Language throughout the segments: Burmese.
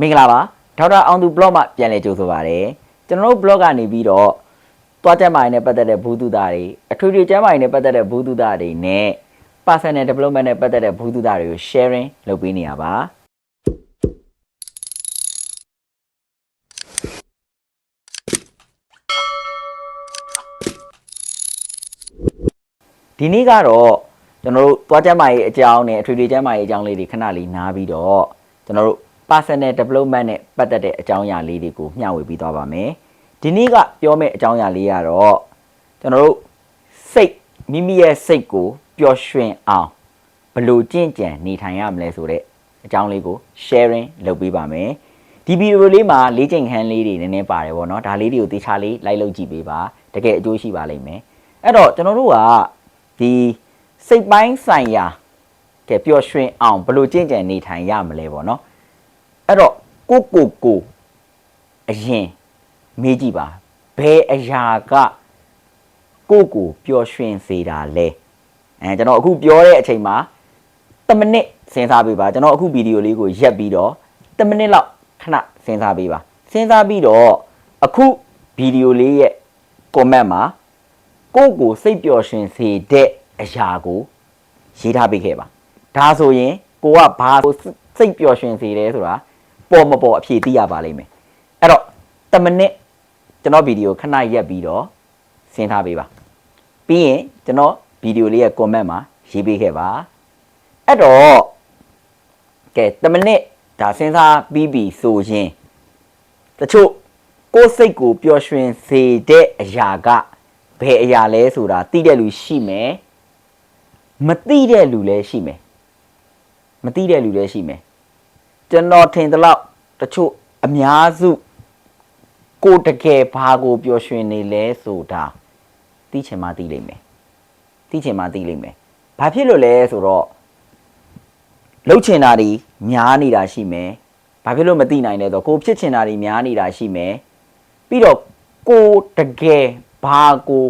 မင်္ဂလာပါဒေါက်တာအောင်သူ blog မှာပြန်လည်ကြိုဆိုပါရစေကျွန်တော်တို့ blog ကနေပြီးတော့သွားကျမ်းမာရေးနဲ့ပတ်သက်တဲ့ဘူးတုဒတွေအထွေထွေကျမ်းမာရေးနဲ့ပတ်သက်တဲ့ဘူးတုဒတွေနဲ့ personal development နဲ့ပတ်သက်တဲ့ဘူးတုဒတွေကို sharing လုပ်ပေးနေရပါဒီနေ့ကတော့ကျွန်တော်တို့သွားကျမ်းမာရေးအကြောင်းနဲ့အထွေထွေကျမ်းမာရေးအကြောင်းလေးတွေခဏလေးနားပြီးတော့ကျွန်တော်တို့ personal development နဲ့ပတ်သက်တဲ့အကြောင်းအရာလေးတွေကိုမျှဝေပေးသွားပါမယ်ဒီနေ့ကပြောမယ့်အကြောင်းအရာလေးကတော့ကျွန်တော်တို့စိတ်မိမိရဲ့စိတ်ကိုပျော်ရွှင်အောင်ဘယ်လိုကြင့်ကြံနေထိုင်ရမလဲဆိုတဲ့အကြောင်းလေးကို sharing လုပ်ပေးပါမယ်ဒီဗီဒီယိုလေးမှာလေးချိန်ခန်းလေးတွေနည်းနည်းပါတယ်ဗောနော်ဒါလေးတွေကိုသေချာလေးလိုက်လုပ်ကြည့်ပေးပါတကယ်အကျိုးရှိပါလိမ့်မယ်အဲ့တော့ကျွန်တော်တို့ကဒီစိတ်ပိုင်းဆိုင်ရာကဲပျော်ရွှင်အောင်ဘယ်လိုကြင့်ကြံနေထိုင်ရမလဲဗောနော် အဲ့တော့ကိုကိုကိုအရင်မေးကြည့်ပါဘယ်အရာကကိုကိုပျော်ရွှင်စေတာလဲအဲကျွန်တော်အခုပြောတဲ့အချိန်မှာ10မိနစ်စဉ်းစားပေးပါကျွန်တော်အခုဗီဒီယိုလေးကိုရက်ပြီးတော့10မိနစ်လောက်ခဏစဉ်းစားပေးပါစဉ်းစားပြီးတော့အခုဗီဒီယိုလေးရဲ့ comment မှာကိုကိုစိတ်ပျော်ရွှင်စေတဲ့အရာကိုရေးထားပေးခဲ့ပါဒါဆိုရင်ကိုကဘာကိုစိတ်ပျော်ရွှင်စေတယ်ဆိုတာ ပေါ်မပေါ်အဖြေသိရပါလိမ့်မယ်အဲ့တော့10မိနစ်ကျွန်တော်ဗီဒီယိုခဏရက်ပြီးတော့ဆင်းထားပေးပါပြီးရင်ကျွန်တော်ဗီဒီယိုလေးရဲ့ comment မှာရေးပေးခဲ့ပါအဲ့တော့ကဲ10မိနစ်ဒါစဉ်းစားပြီးပြီဆိုရင်တချို့ကိုယ်စိတ်ကိုပျော်ရွှင်စေတဲ့အရာကဘယ်အရာလဲဆိုတာသိတဲ့လူရှိမယ်မသိတဲ့လူလည်းရှိမယ်မသိတဲ့လူလည်းရှိမယ် ကျွန်တော်ထင်သလောက်တချို့အများစုကိုတကယ်ဘာကိုပျော်ရွှင်နေလဲဆိုတာသိချင်မှသိလိမ့်မယ်သိချင်မှသိလိမ့်မယ်ဘာဖြစ်လို့လဲဆိုတော့လှုပ်ချင်တာတွေများနေတာရှိမယ်ဘာဖြစ်လို့မသိနိုင်လဲဆိုတော့ကိုဖြစ်ချင်တာတွေများနေတာရှိမယ်ပြီးတော့ကိုတကယ်ဘာကို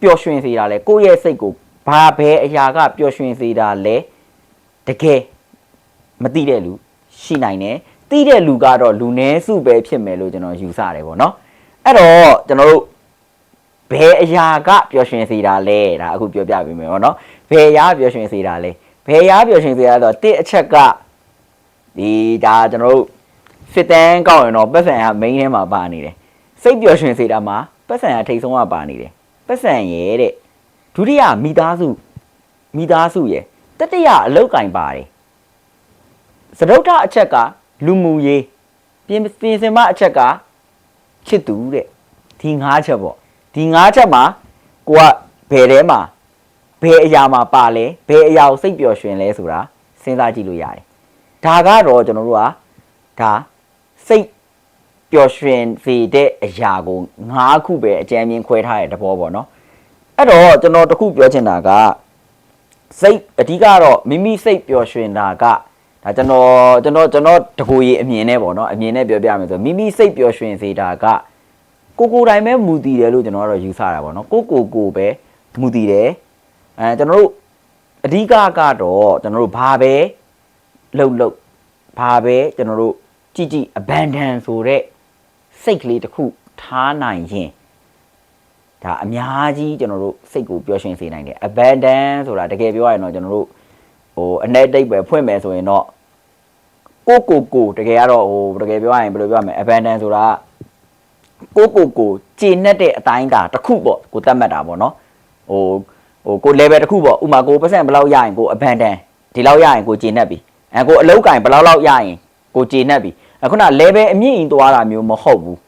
ပျော်ရွှင်စေတာလဲကိုယ့်ရဲ့စိတ်ကိုဘာပဲအရာကပျော်ရွှင်စေတာလဲတကယ် မသိတဲ့လူရှိနိုင်တယ်သိတဲ့လူကတော့လူနည်းစုပဲဖြစ်မယ်လို့ကျွန်တော်ယူဆတယ်ပေါ့နော်အဲ့တော့ကျွန်တော်တို့ဘယ်အရာကပျော်ရွှင်စေတာလဲဒါအခုပြောပြပေးမယ်ပေါ့နော်ဘယ်အရာပျော်ရွှင်စေတာလဲဘယ်အရာပျော်ရွှင်စေတာဆိုတော့တစ်အချက်ကဒီဒါကျွန်တော်တို့စစ်တန်းကောက်ရင်တော့ပတ်စံက main ထဲမှာပါနေတယ်စိတ်ပျော်ရွှင်စေတာမှာပတ်စံကထိတ်ဆုံးကပါနေတယ်ပတ်စံရဲ့တဲ့ဒုတိယမိသားစုမိသားစုရဲ့တတိယအလောက်ကင်ပါတယ် စတုထအချက်ကလူမှုရေးပြင်ပြင်စင်မအချက်ကချစ်သူတဲ့ဒီ၅ချက်ပေါ့ဒီ၅ချက်မှာကိုကဘယ်ထဲမှာဘယ်အရာမှာပါလဲဘယ်အရာကိုစိတ်ပျော်ရွှင်လဲဆိုတာစဉ်းစားကြည့်လို့ရတယ်ဒါကတော့ကျွန်တော်တို့ကဒါစိတ်ပျော်ရွှင်စေတဲ့အရာကို၅ခုပဲအကြမ်းမြင်ခွဲထားတဲ့တဘောပေါ့နော်အဲ့တော့ကျွန်တော်တခုပြောချင်တာကစိတ်အဓိကတော့မိမိစိတ်ပျော်ရွှင်တာက ဒါကျွန်တော်ကျွန်တော်ကျွန်တော်တကူရီအမြင်နဲ့ပေါ့နော်အမြင်နဲ့ပြောပြမယ်ဆိုမိမိစိတ်ပျော်ရွှင်စေတာကကိုကိုယ်တိုင်ပဲမူတည်တယ်လို့ကျွန်တော်ကတော့ယူဆတာပေါ့နော်ကိုကိုကိုပဲမူတည်တယ်အဲကျွန်တော်တို့အဓိကကတော့ကျွန်တော်တို့ဘာပဲလှုပ်လှုပ်ဘာပဲကျွန်တော်တို့ကြည်ကြည် abandon ဆိုတဲ့စိတ်ကလေးတစ်ခုထားနိုင်ရင်ဒါအများကြီးကျွန်တော်တို့စိတ်ကိုပျော်ရွှင်စေနိုင်တယ် abandon ဆိုတာတကယ်ပြောရရင်တော့ကျွန်တော်တို့ ဟိုအ내တိတ်ပဲဖွင့်မယ်ဆိုရင်တော့ကိုကိုကိုတကယ်ကတော့ဟိုတကယ်ပြောရရင်ဘယ်လိုပြောရမလဲ abandon ဆိုတာကိုကိုကိုကျေနပ်တဲ့အတိုင်းကတစ်ခုပေါ့ကိုတတ်မှတ်တာပေါ့နော်ဟိုဟိုကို level တစ်ခုပေါ့ဥမာကိုပတ်စံဘယ်လောက်ရရင်ကို abandon ဒီလောက်ရရင်ကိုကျေနပ်ပြီအဲကိုအလောက်ကင်ဘယ်လောက်လောက်ရရင်ကိုကျေနပ်ပြီအခုန level အမြင့်ရင်သွားတာမျိုးမဟုတ်ဘူး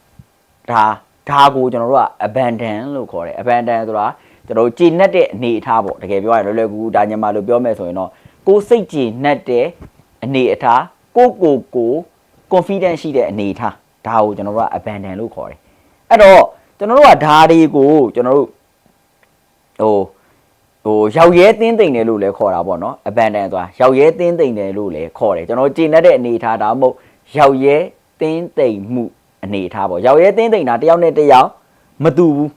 ဒါဒါကိုကျွန်တော်တို့က abandon လို့ခေါ်တယ် abandon ဆိုတာကျွန်တော်တို့ကျေနပ်တဲ့အနေအထားပေါ့တကယ်ပြောရရင်လွယ်လွယ်ကူကူဒါညမှာလို့ပြောမယ်ဆိုရင်တော့ ကိုယ်စိတ်ကြည်နှက်တဲ့အနေအထားကိုကိုကို confidence ရှိတဲ့အနေအထားဒါကိုကျွန်တော်တို့က abandon လို့ခေါ်တယ်အဲ့တော့ကျွန်တော်တို့ကဒါတွေကိုကျွန်တော်တို့ဟိုဟိုရောက်ရဲသင်းသိမ့်တယ်လို့လည်းခေါ်တာပေါ့နော် abandon ဆိုတာရောက်ရဲသင်းသိမ့်တယ်လို့လည်းခေါ်တယ်ကျွန်တော်ကြည်နှက်တဲ့အနေအထားဒါမှမဟုတ်ရောက်ရဲသင်းသိမ့်မှုအနေအထားပေါ့ရောက်ရဲသင်းသိမ့်တာတယောက်နဲ့တယောက်မတူဘူး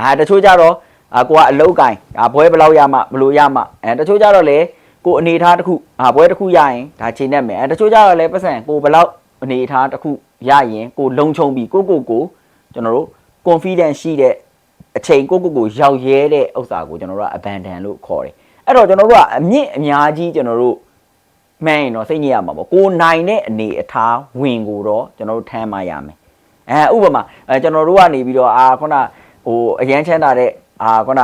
အာတချို့ကြတော့အာကိုကအလုတ်ကင်ဒါဘွဲဘယ်လောက်ရမှဘယ်လိုရမှအဲတချို့ကြတော့လေ ကိုအနေထားတစ်ခုအာပွဲတစ်ခုရရင်ဒါချိန်နဲ့မယ်အဲတချို့ကြတော့လည်းပတ်စံကိုဘယ်လောက်အနေထားတစ်ခုရရင်ကိုလုံချုံပြီးကိုကိုကိုကျွန်တော်တို့ confidence ရှိတဲ့အချိန်ကိုကိုကိုရောက်ရဲတဲ့ဥစ္စာကိုကျွန်တော်တို့က abandon လို့ခေါ်တယ်အဲ့တော့ကျွန်တော်တို့ကအမြင့်အများကြီးကျွန်တော်တို့မှန်းရင်တော့စိတ်ညစ်ရမှာပေါ့ကိုနိုင်တဲ့အနေအထားဝင်ကိုတော့ကျွန်တော်တို့ထမ်းမရမယ်အဲဥပမာအဲကျွန်တော်တို့ကနေပြီးတော့အာခုနဟိုအရန်ချမ်းသာတဲ့အာခုန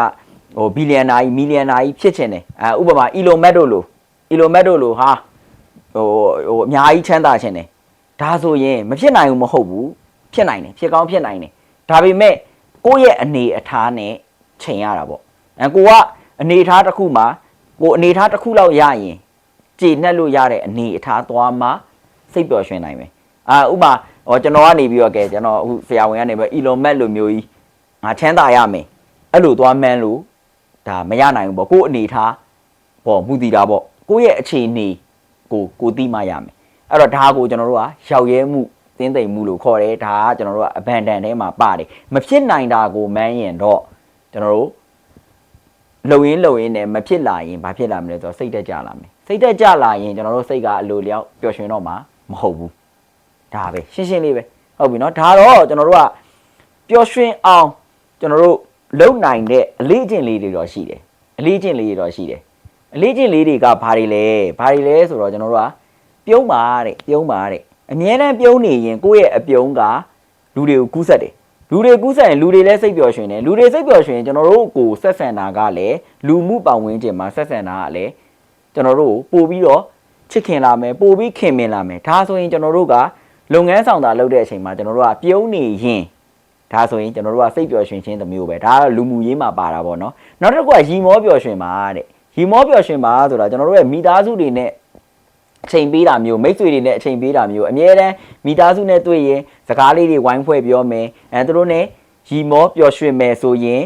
ဟိုဘီလီယံနာကြီးမီလီယံနာကြီးဖြစ်ချင်တယ်အဲဥပမာအီလိုမက်တို့လိုအီလိုမက်တို့လိုဟာဟိုဟိုအများကြီးချမ်းသာချင်တယ်ဒါဆိုရင်မဖြစ်နိုင်ဘူးမဟုတ်ဘူးဖြစ်နိုင်တယ်ဖြစ်ကောင်းဖြစ်နိုင်တယ်ဒါပေမဲ့ကိုယ့်ရဲ့အနေအထားနဲ့ချိန်ရတာပေါ့အဲကိုကအနေအထားတစ်ခုမှာကိုအနေအထားတစ်ခုလောက်ရရင်ကြည်နှက်လို့ရတဲ့အနေအထားသွားမှစိတ်ပျော်ရွှင်နိုင်မယ်အာဥပမာဟောကျွန်တော်ကနေပြီးတော့ကဲကျွန်တော်အခုဆရာဝန်ကနေပြီးအီလွန်မက်လိုမျိုးကြီးငါချမ်းသာရမယ်အဲ့လိုသွားမှန်းလို့ ဒါမရနိုင်ဘူးပေါ့ကိုယ့်အနေအထားပေါ့မူတည်တာပေါ့ကိုယ့်ရဲ့အခြေအနေကိုကိုသိမှရမယ်အဲ့တော့ဒါကိုကျွန်တော်တို့ကရောက်ရဲမှုသင်းသိမ်မှုလို့ခေါ်တယ်ဒါကကျွန်တော်တို့က abandon ထဲမှာပါတယ်မဖြစ်နိုင်တာကိုမန်းရင်တော့ကျွန်တော်တို့လုံရင်းလုံရင်းနဲ့မဖြစ်လာရင်ဘာဖြစ်လာမလဲဆိုတော့စိတ်တက်ကြလာမယ်စိတ်တက်ကြလာရင်ကျွန်တော်တို့စိတ်ကအလိုလျောက်ပျော်ရွှင်တော့မှာမဟုတ်ဘူးဒါပဲရှင်းရှင်းလေးပဲဟုတ်ပြီနော်ဒါတော့ကျွန်တော်တို့ကပျော်ရွှင်အောင်ကျွန်တော်တို့ လုံနိုင်တဲ့အလေးအကျင့်လေးတွေတော့ရှိတယ်အလေးအကျင့်လေးတွေတော့ရှိတယ်အလေးအကျင့်လေးတွေကဘာတွေလဲဘာတွေလဲဆိုတော့ကျွန်တော်တို့ကပြုံးပါတဲ့ပြုံးပါတဲ့အမြဲတမ်းပြုံးနေရင်ကိုယ့်ရဲ့အပြုံးကလူတွေကိုကူးဆက်တယ်လူတွေကူးဆက်ရင်လူတွေလည်းစိတ်ပျော်ရွှင်တယ်လူတွေစိတ်ပျော်ရွှင်ရင်ကျွန်တော်တို့ကိုဆက်ဆံတာကလည်းလူမှုပတ်ဝန်းကျင်မှာဆက်ဆံတာကလည်းကျွန်တော်တို့ကိုပို့ပြီးတော့ချစ်ခင်လာမယ်ပို့ပြီးခင်မင်လာမယ်ဒါဆိုရင်ကျွန်တော်တို့ကလုပ်ငန်းဆောင်တာလုပ်တဲ့အချိန်မှာကျွန်တော်တို့ကပြုံးနေရင် ဒါဆိုရင်ကျွန်တော်တို့ကစိတ်ပျော်ရွှင်ခြင်းတစ်မျိုးပဲဒါကတော့လူမှုရေးမှာပါတာပေါ့နော်နောက်တစ်ခုကရီမောပျော်ရွှင်ပါတဲ့ရီမောပျော်ရွှင်ပါဆိုတာကျွန်တော်တို့ရဲ့မိသားစုတွေနဲ့အချိန်ပေးတာမျိုးမိတ်ဆွေတွေနဲ့အချိန်ပေးတာမျိုးအမြဲတမ်းမိသားစုနဲ့တွေ့ရင်စကားလေးတွေဝိုင်းဖွဲ့ပြောမယ်အဲသူတို့နဲ့ရီမောပျော်ရွှင်မယ်ဆိုရင်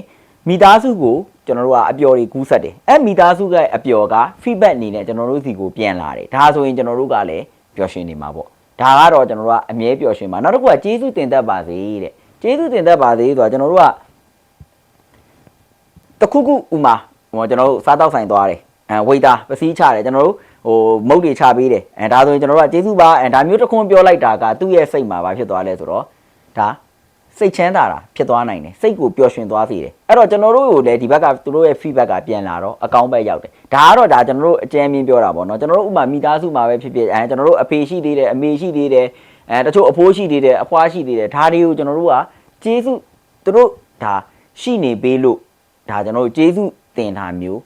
မိသားစုကိုကျွန်တော်တို့ကအပျော်တွေကူးဆက်တယ်အဲမိသားစုကအပျော်က feedback အနေနဲ့ကျွန်တော်တို့စီကိုပြန်လာတယ်ဒါဆိုရင်ကျွန်တော်တို့ကလည်းပျော်ရွှင်နေမှာပေါ့ဒါကတော့ကျွန်တော်တို့ကအမြဲပျော်ရွှင်ပါနောက်တစ်ခုကကျေးဇူးတင်တတ်ပါစေတဲ့ ကျေးဇူးတင်တတ်ပါစေဆိုတာကျွန်တော်တို့ကတခုခုဥမာဟိုကျွန်တော်တို့စားတောက်ဆိုင်သွားတယ်အဲဝိတာပစည်းချတယ်ကျွန်တော်တို့ဟိုမုတ်တွေချပေးတယ်အဲဒါဆိုရင်ကျွန်တော်တို့ကကျေးဇူးပါအဲဒါမျိုးတစ်ခွန်းပြောလိုက်တာကသူ့ရဲ့စိတ်မှာဘာဖြစ်သွားလဲဆိုတော့ဒါစိတ်ချမ်းသာတာဖြစ်သွားနိုင်တယ်စိတ်ကိုပျော်ရွှင်သွားစေတယ်အဲ့တော့ကျွန်တော်တို့ကိုလည်းဒီဘက်ကသူတို့ရဲ့ feedback ကပြန်လာတော့အကောင့်ဘက်ရောက်တယ်ဒါကတော့ဒါကျွန်တော်တို့အကြမ်းမြင်ပြောတာပေါ့နော်ကျွန်တော်တို့ဥမာမိသားစုမှာပဲဖြစ်ဖြစ်အဲကျွန်တော်တို့အဖေရှိသေးတယ်အမေရှိသေးတယ် အဲတချို့အဖိုးရှိသေးတယ်အဖွားရှိသေးတယ်ဒါတွေကိုကျွန်တော်တို့ကကျေးဇူးသူတို့ဒါရှိနေပေးလို့ဒါကျွန်တော်တို့ကျေးဇူးတင်တာမျိုး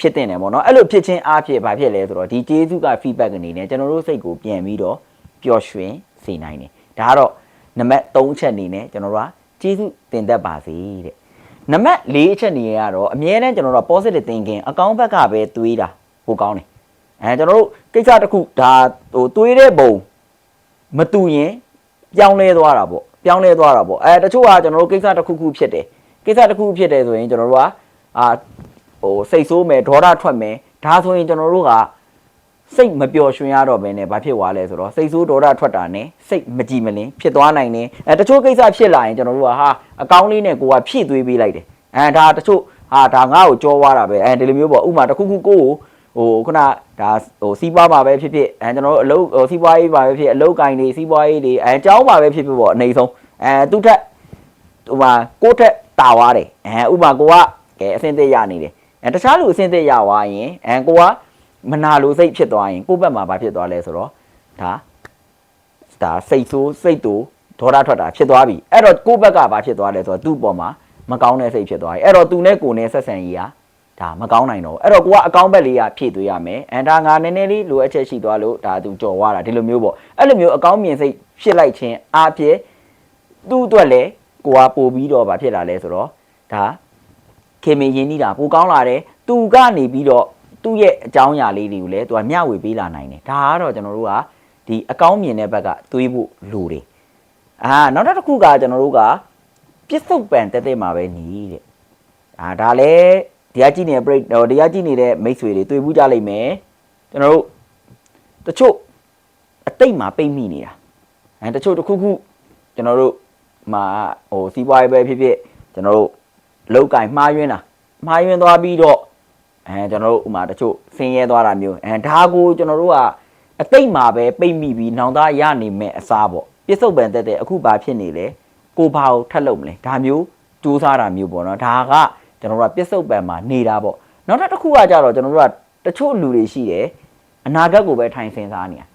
ဖြစ်တင်တယ်ပေါ့နော်အဲ့လိုဖြစ်ချင်းအားဖြင့်ဘာဖြစ်လဲဆိုတော့ဒီကျေးဇူးက feedback အနေနဲ့ကျွန်တော်တို့စိတ်ကိုပြန်ပြီးတော့ပျော်ရွှင်စေနိုင်တယ်ဒါကတော့နံပါတ်3ချက်အနေနဲ့ကျွန်တော်တို့ကကျေးဇူးတင်တတ်ပါစေတဲ့နံပါတ်4အချက်အနေနဲ့ကတော့အမြဲတမ်းကျွန်တော်တို့က positive thinking အကောင်းဘက်ကပဲတွေးတာပိုကောင်းတယ်အဲကျွန်တော်တို့ကိစ္စတစ်ခုဒါဟိုတွေးတဲ့ပုံ မတူရင်ပြောင်းလဲသွားတာပေါ့ပြောင်းလဲသွားတာပေါ့အဲတချို့ကကျွန်တော်တို့ကိစ္စတစ်ခုခုဖြစ်တယ်ကိစ္စတစ်ခုဖြစ်တယ်ဆိုရင်ကျွန်တော်တို့ကအာဟိုစိတ်ဆိုးမယ်ဒေါသထွက်မယ်ဒါဆိုရင်ကျွန်တော်တို့ကစိတ်မပျော်ရွှင်ရတော့ဘဲနဲ့ဘာဖြစ်သွားလဲဆိုတော့စိတ်ဆိုးဒေါသထွက်တာနဲ့စိတ်မကြည်မလင်ဖြစ်သွားနိုင်တယ်အဲတချို့ကိစ္စဖြစ်လာရင်ကျွန်တော်တို့ကဟာအကောင်းလေးနဲ့ကိုကဖြည့်သွေးပေးလိုက်တယ်အဲဒါတချို့ဟာဒါငါ့ကိုကြောသွားတာပဲအဲဒီလိုမျိုးပေါ့ဥမာတစ်ခုခုကိုကိုဟိုခုန ဒါဟိုစီးပွားမှာပဲဖြစ်ဖြစ်အဲကျွန်တော်တို့အလုပ်ဟိုစီးပွားရေးမှာပဲဖြစ်အလုပ်ကင်တွေစီးပွားရေးတွေအဲအကြောင်းမှာပဲဖြစ်ဖြစ်ပေါ့အနေဆုံးအဲသူ့ထက်ဟိုမှာကိုယ့်ထက်တာသွားတယ်အဲဥပမာကိုကကဲအဆင့်သက်ရနေတယ်အဲတခြားလူအဆင့်သက်ရသွားရင်အဲကိုကမနာလိုစိတ်ဖြစ်သွားရင်ကိုယ့်ဘက်မှာဘာဖြစ်သွားလဲဆိုတော့ဒါဒါစိတ်ဆိုးစိတ်တူဒေါသထွက်တာဖြစ်သွားပြီအဲ့တော့ကိုယ့်ဘက်ကဘာဖြစ်သွားလဲဆိုတော့သူ့ပေါ်မှာမကောင်းတဲ့စိတ်ဖြစ်သွားပြီအဲ့တော့သူနဲ့ကိုယ်နဲ့ဆက်ဆံရေးဟာ ဒါမကောင်းနိုင်တော့ဘူးအဲ့တော့ကိုကအကောင်းဘက်လေးကဖြည့်သွေးရမယ်အဲဒါငါနည်းနည်းလေးလိုအပ်ချက်ရှိသွားလို့ဒါသူကြော်သွားတာဒီလိုမျိုးပေါ့အဲ့လိုမျိုးအကောင်းမြင်စိတ်ဖြစ်လိုက်ခြင်းအားဖြင့်သူ့အတွက်လည်းကိုကပို့ပြီးတော့ဗာဖြစ်လာလဲဆိုတော့ဒါခင်မင်ရင်းနှီးတာပိုကောင်းလာတယ်သူကနေပြီးတော့သူ့ရဲ့အကြောင်းအရာလေးတွေကိုလည်းသူကမျှဝေပေးလာနိုင်တယ်ဒါကတော့ကျွန်တော်တို့ကဒီအကောင်းမြင်တဲ့ဘက်ကတွေးဖို့လိုတယ်အာနောက်တစ်ခုကကျွန်တော်တို့ကပြစ္ဆုတ်ပံတက်တဲ့မှာပဲညီတဲ့အာဒါလည်း တရားကြည့်နေတဲ့ break ဟိုတရားကြည့်နေတဲ့မိတ်ဆွေတွေတွေ့ဘူးကြလိမ့်မယ်ကျွန်တော်တို့တချို့အတိတ်မှာပိတ်မိနေတာအဲတချို့တစ်ခုခုကျွန်တော်တို့မှာဟိုစီးပွားရေးပဲဖြစ်ဖြစ်ကျွန်တော်တို့လောက်ကင်မှားယွင်းတာမှားယွင်းသွားပြီးတော့အဲကျွန်တော်တို့ဥမာတချို့ဆင်းရဲသွားတာမျိုးအဲဒါကိုကျွန်တော်တို့ကအတိတ်မှာပဲပိတ်မိပြီးနောင်သားရနေမဲ့အစားပေါ့ပြစ္ဆုတ်ပံတက်တဲ့အခုဘာဖြစ်နေလဲကိုဘာကိုထပ်လုပ်မလဲဒါမျိုးစူးစားတာမျိုးပေါ့နော်ဒါက ကျွန်တော်တို့ကပြစ္ဆုတ်ပံမှာနေတာပေါ့နောက်တစ်ခုကကြတော့ကျွန်တော်တို့ကတချို့လူတွေရှိတယ်အနာဂတ်ကိုပဲထိုင်ဆင်စားနေတာ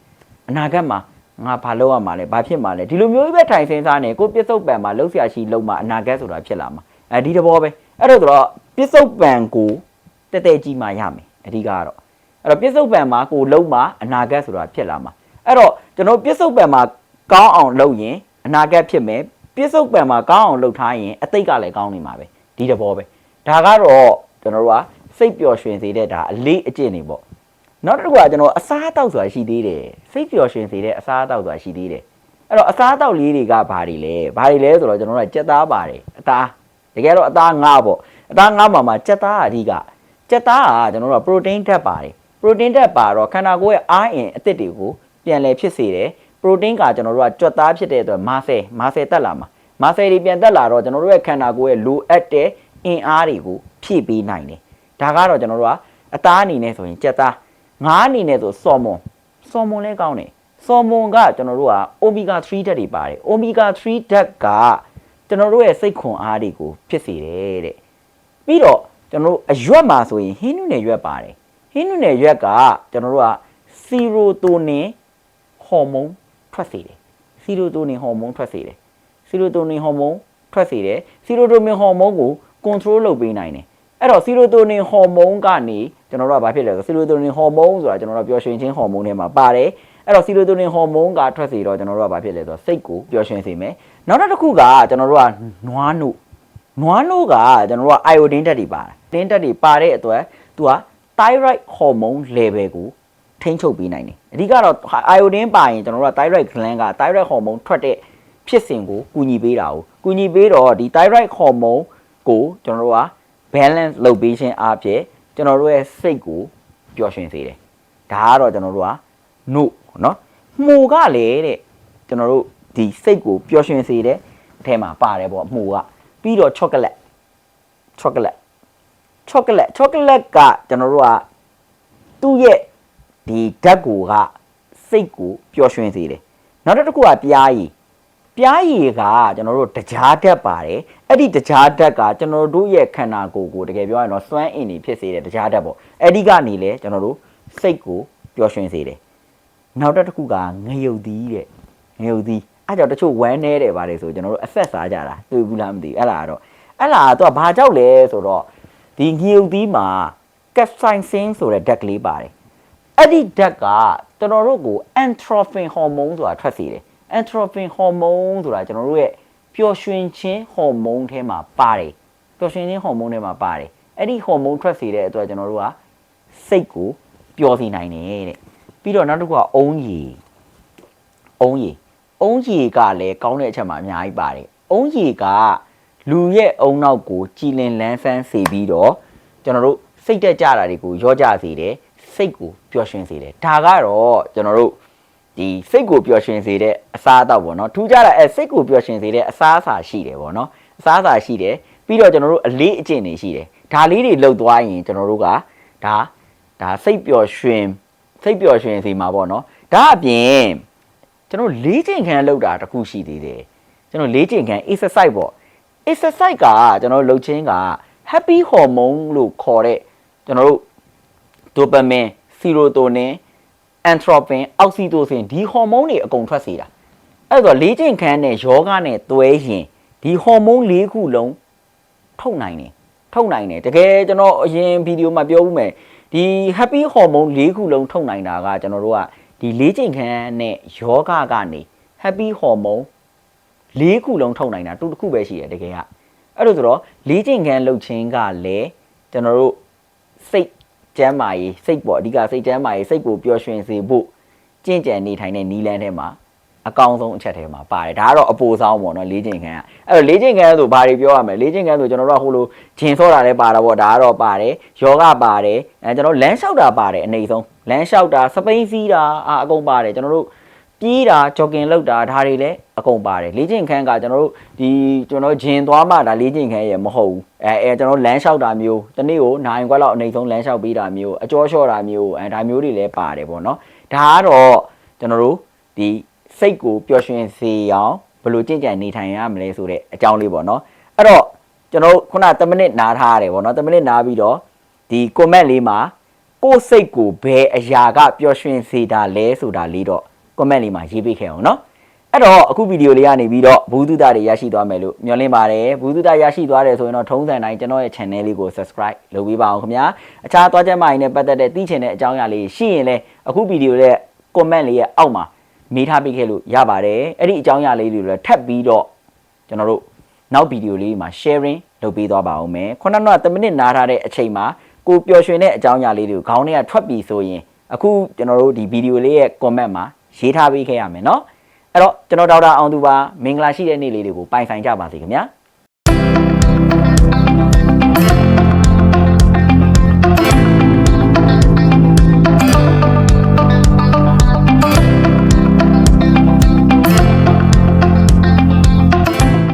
အနာဂတ်မှာငါဘာလုပ်ရမှာလဲဘာဖြစ်မှာလဲဒီလိုမျိုးကြီးပဲထိုင်ဆင်စားနေကိုပြစ္ဆုတ်ပံမှာလှုပ်ရှားရှိလှုပ်မှာအနာဂတ်ဆိုတာဖြစ်လာမှာအဲဒီတဘောပဲအဲ့တော့တော့ပြစ္ဆုတ်ပံကိုတက်တက်ကြီးမှရမယ်အဓိကကတော့အဲ့တော့ပြစ္ဆုတ်ပံမှာကိုလုံးမှာအနာဂတ်ဆိုတာဖြစ်လာမှာအဲ့တော့ကျွန်တော်ပြစ္ဆုတ်ပံမှာကောင်းအောင်လုပ်ရင်အနာဂတ်ဖြစ်မယ်ပြစ္ဆုတ်ပံမှာကောင်းအောင်လုပ်ထားရင်အတိတ်ကလည်းကောင်းနေမှာပဲဒီတဘောပဲ ဒါကတော့ကျွန်တော်တို့ကစိတ်ပျော်ရွှင်စေတဲ့ဒါအလေးအကျင့်တွေပေါ့နောက်တစ်ခုကကျွန်တော်အစားအသောက်ဆိုတာရှိသေးတယ်စိတ်ပျော်ရွှင်စေတဲ့အစားအသောက်ဆိုတာရှိသေးတယ်အဲ့တော့အစားအသောက်လေးတွေကဘာတွေလဲဘာတွေလဲဆိုတော့ကျွန်တော်တို့ကကြက်သားပါတယ်အသားတကယ်တော့အသားငါးပေါ့အသားငါးမှာမှာကြက်သားအဓိကကြက်သားကကျွန်တော်တို့က protein ဓာတ်ပါတယ် protein ဓာတ်ပါတော့ခန္ဓာကိုယ်ရဲ့အားအင်အသစ်တွေကိုပြန်လည်ဖြစ်စေတယ် protein ကကျွန်တော်တို့ကကြွက်သားဖြစ်တဲ့အတွက်မာဆယ်မာဆယ်တက်လာမှာမာဆယ်တွေပြန်တက်လာတော့ကျွန်တော်တို့ရဲ့ခန္ဓာကိုယ်ရဲ့လိုအပ်တဲ့ အင်အားတွေကိုဖြည့်ပေးနိုင်တယ်ဒါကတော့ကျွန်တော်တို့ကအသားအနေနဲ့ဆိုရင်ကြက်သားငါးအနေနဲ့ဆိုစော်မွန်စော်မွန်လည်းကောင်းတယ်စော်မွန်ကကျွန်တော်တို့က omega 3ဓာတ်တွေပါတယ် omega 3ဓာတ်ကကျွန်တော်တို့ရဲ့စိတ်ခွန်အားတွေကိုဖြစ်စေတယ်တဲ့ပြီးတော့ကျွန်တော်တို့အရွက်မှာဆိုရင်ဟင်းနုနယ်ရွက်ပါတယ်ဟင်းနုနယ်ရွက်ကကျွန်တော်တို့ကစီရိုတိုနင်ဟော်မုန်းထွက်စေတယ်စီရိုတိုနင်ဟော်မုန်းထွက်စေတယ်စီရိုတိုနင်ဟော်မုန်းထွက်စေတယ်စီရိုတိုနင်ဟော်မုန်းကို control လုပ်ပေးနိုင်တယ်အဲ့တော့ဆီရိုတိုနင်ဟော်မုန်းကနေကျွန်တော်တို့ကဘာဖြစ်လဲဆိုဆီရိုတိုနင်ဟော်မုန်းဆိုတာကျွန်တော်တို့ပျော်ရွှင်ခြင်းဟော်မုန်းထဲမှာပါတယ်အဲ့တော့ဆီရိုတိုနင်ဟော်မုန်းကထွက်စီတော့ကျွန်တော်တို့ကဘာဖြစ်လဲဆိုတော့စိတ်ကိုပျော်ရွှင်စေမယ်နောက်တစ်ခုကကျွန်တော်တို့ကနွားနို့နွားနို့ကကျွန်တော်တို့က iodine ဓာတ်တွေပါတယ်တင်းဓာတ်တွေပါတဲ့အတွက်သူက thyroid hormone level ကိုထိန်းချုပ်ပေးနိုင်တယ်အဓိကတော့ iodine ပါရင်ကျွန်တော်တို့က thyroid gland က thyroid hormone ထွက်တဲ့ဖြစ်စဉ်ကိုကူညီပေးတာကိုကူညီပေးတော့ဒီ thyroid hormone ကိုကျွန်တော်တို့က balance လုပ်ပေးခြင်းအပြင်ကျွန်တော်တို့ရဲ့စိတ်ကိုပျော်ရွှင်စေတယ်ဒါကတော့ကျွန်တော်တို့က no เนาะမှုကလေတဲ့ကျွန်တော်တို့ဒီစိတ်ကိုပျော်ရွှင်စေတဲ့အထဲမှာပါတယ်ပေါ့မှုကပြီးတော့ chocolate chocolate chocolate chocolate ကကျွန်တော်တို့ကသူ့ရဲ့ဒီဓာတ်ကိုကစိတ်ကိုပျော်ရွှင်စေတယ်နောက်တစ်ခုကပြားရည် ပြားရည်ကကျွန်တော်တို့တကြားဓာတ်ပါတယ်အဲ့ဒီတကြားဓာတ်ကကျွန်တော်တို့ရဲ့ခန္ဓာကိုယ်ကိုတကယ်ပြောရရင်တော့စွမ်းအင်တွေဖြစ်စေတဲ့တကြားဓာတ်ပေါ့အဲ့ဒီကနေလေကျွန်တော်တို့စိတ်ကိုပျော်ရွှင်စေတယ်နောက်တစ်ခုကငရုတ်သီးတဲ့ငရုတ်သီးအဲ့ကြောင့်တချို့ဝမ်းနေတယ်ပါတယ်ဆိုကျွန်တော်တို့အဆက်စားကြတာတွေ့ဘူးလားမသိဘူးအဲ့လားတော့အဲ့လားတော့ဘာကြောက်လဲဆိုတော့ဒီငရုတ်သီးမှာ capsaicin ဆိုတဲ့ဓာတ်ကလေးပါတယ်အဲ့ဒီဓာတ်ကကျွန်တော်တို့ကို entrophin hormone ဆိုတာထွက်စေတယ် entrophin hormone ဆိုတာကျွန်တော်တို့ရဲ့ပျော်ရွှင်ခြင်းဟော်မုန်းထဲမှာပါတယ်ပျော်ရွှင်ခြင်းဟော်မုန်းထဲမှာပါတယ်အဲ့ဒီဟော်မုန်းထွက်စေတဲ့အတွက်ကျွန်တော်တို့ကစိတ်ကိုပျော်စေနိုင်တယ်တဲ့ပြီးတော့နောက်တစ်ခုကအုံးရည်အုံးရည်အုံးရည်ကလည်းကောင်းတဲ့အချက်မှာအများကြီးပါတယ်အုံးရည်ကလူရဲ့အုံနောက်ကိုကြည်လင်လန်းဆန်းစေပြီးတော့ကျွန်တော်တို့စိတ်တက်ကြတာတွေကိုရောကြစေတယ်စိတ်ကိုပျော်ရွှင်စေတယ်ဒါကတော့ကျွန်တော်တို့ ဒီစိတ်ကိုပျော်ရွှင်စေတဲ့အစားအသောက်ပေါ့နော်ထူးခြားတာအဲစိတ်ကိုပျော်ရွှင်စေတဲ့အစားအစာရှိတယ်ပေါ့နော်အစားအစာရှိတယ်ပြီးတော့ကျွန်တော်တို့အလေးအကျင့်တွေရှိတယ်ဒါလေးတွေလှုပ်သွားရင်ကျွန်တော်တို့ကဒါဒါစိတ်ပျော်ရွှင်စိတ်ပျော်ရွှင်စေမှာပေါ့နော်ဒါအပြင်ကျွန်တော်လေးကျင့်ခံလှုပ်တာတစ်ခုရှိသေးတယ်ကျွန်တော်လေးကျင့်ခံ exercise ပေါ့ exercise ကကျွန်တော်တို့လှုပ်ခြင်းက happy hormone လို့ခေါ်တဲ့ကျွန်တော်တို့ dopamine serotonin entropin oxytocin ဒီဟော်မုန်းတွေအကုန်ထွက်စေတာအဲ့တော့လေးကျင့်ခန်းနဲ့ယောဂနဲ့တွဲရင်ဒီဟော်မုန်းလေးခုလုံးထုတ်နိုင်တယ်ထုတ်နိုင်တယ်တကယ်ကျွန်တော်အရင်ဗီဒီယိုမှာပြောဦးမယ်ဒီ happy hormone လေးခုလုံးထုတ်နိုင်တာကကျွန်တော်တို့ကဒီလေးကျင့်ခန်းနဲ့ယောဂကနေ happy hormone လေးခုလုံးထုတ်နိုင်တာတူတစ်ခုပဲရှိတယ်တကယ်ကအဲ့လိုဆိုတော့လေးကျင့်ခန်းလှုပ်ခြင်းကလည်းကျွန်တော်တို့စိတ် ကျမ်းမာရေးစိတ်ပေါ့အဓိကစိတ်ကျမ်းမာရေးစိတ်ကိုပျော်ရွှင်စေဖို့ကြင့်ကြံနေထိုင်တဲ့နီးလန်းထဲမှာအကောင်းဆုံးအချက်ထဲမှာပါတယ်ဒါကတော့အပိုဆောင်ပေါ့နော်လေးကျင့်ခန်းကအဲ့တော့လေးကျင့်ခန်းဆိုဘာတွေပြောရမလဲလေးကျင့်ခန်းဆိုကျွန်တော်တို့ကဟိုလိုဂျင်ဆော့တာလည်းပါတာပေါ့ဒါကတော့ပါတယ်ယောဂပါတယ်အဲကျွန်တော်လမ်းလျှောက်တာပါတယ်အနေဆုံးလမ်းလျှောက်တာစပိန်စီးတာအာအကုန်ပါတယ်ကျွန်တော်တို့ ပြေးတာ jogging လုပ်တာဒါတွေလည်းအကုန်ပါတယ်လေ့ကျင့်ခန်းကကျွန်တော်တို့ဒီကျွန်တော်ဂျင်သွားမှဒါလေ့ကျင့်ခန်းရမဟုတ်ဘူးအဲအဲကျွန်တော်လမ်းလျှောက်တာမျိုးတနေ့ကိုနိုင်ခွက်လောက်အနေဆုံးလမ်းလျှောက်ပေးတာမျိုးအကျော်လျှော့တာမျိုးအဲဒါမျိုးတွေလည်းပါတယ်ပေါ့နော်ဒါကတော့ကျွန်တော်တို့ဒီစိတ်ကိုပျော်ရွှင်စေအောင်ဘယ်လိုကြင်ကြံနေထိုင်ရမလဲဆိုတဲ့အကြောင်းလေးပေါ့နော်အဲ့တော့ကျွန်တော်တို့ခုန10မိနစ်နားထားရတယ်ပေါ့နော်10မိနစ်နားပြီးတော့ဒီ comment လေးမှာကိုယ့်စိတ်ကိုဘယ်အရာကပျော်ရွှင်စေတာလဲဆိုတာလေးတော့ comment လေးမှာရေးပေးခဲ့အောင်နော်အဲ့တော့အခုဗီဒီယိုလေးကနေပြီးတော့ဘူးတုဒတွေရရှိသွားမယ်လို့မျှော်လင့်ပါတယ်ဘူးတုဒရရှိသွားတယ်ဆိုရင်တော့ထုံးစံတိုင်းကျွန်တော်ရဲ့ channel လေးကို subscribe လုပ်ပေးပါအောင်ခင်ဗျာအခြားသွားချက်မှရင်နဲ့ပတ်သက်တဲ့သိချင်တဲ့အကြောင်းအရာလေးရှိရင်လည်းအခုဗီဒီယိုရဲ့ comment လေးရဲ့အောက်မှာမေးထားပေးခဲ့လို့ရပါတယ်အဲ့ဒီအကြောင်းအရာလေးတွေလည်းထပ်ပြီးတော့ကျွန်တော်တို့နောက်ဗီဒီယိုလေးမှာ sharing လုပ်ပေးသွားပါအောင်မယ်ခုနက10မိနစ်နားထားတဲ့အချိန်မှာကိုပျော်ရွှင်တဲ့အကြောင်းအရာလေးတွေကိုခေါင်းထဲကထွက်ပြီးဆိုရင်အခုကျွန်တော်တို့ဒီဗီဒီယိုလေးရဲ့ comment မှာ ရေးထားပေးခဲ့ရမယ်เนาะအဲ့တော့ကျွန်တော်ဒေါက်တာအောင်သူပါမင်္ဂလာရှိတဲ့နေ့လေးတွေကိုပိုင်ဆိုင်ကြပါစေခင်ဗျာ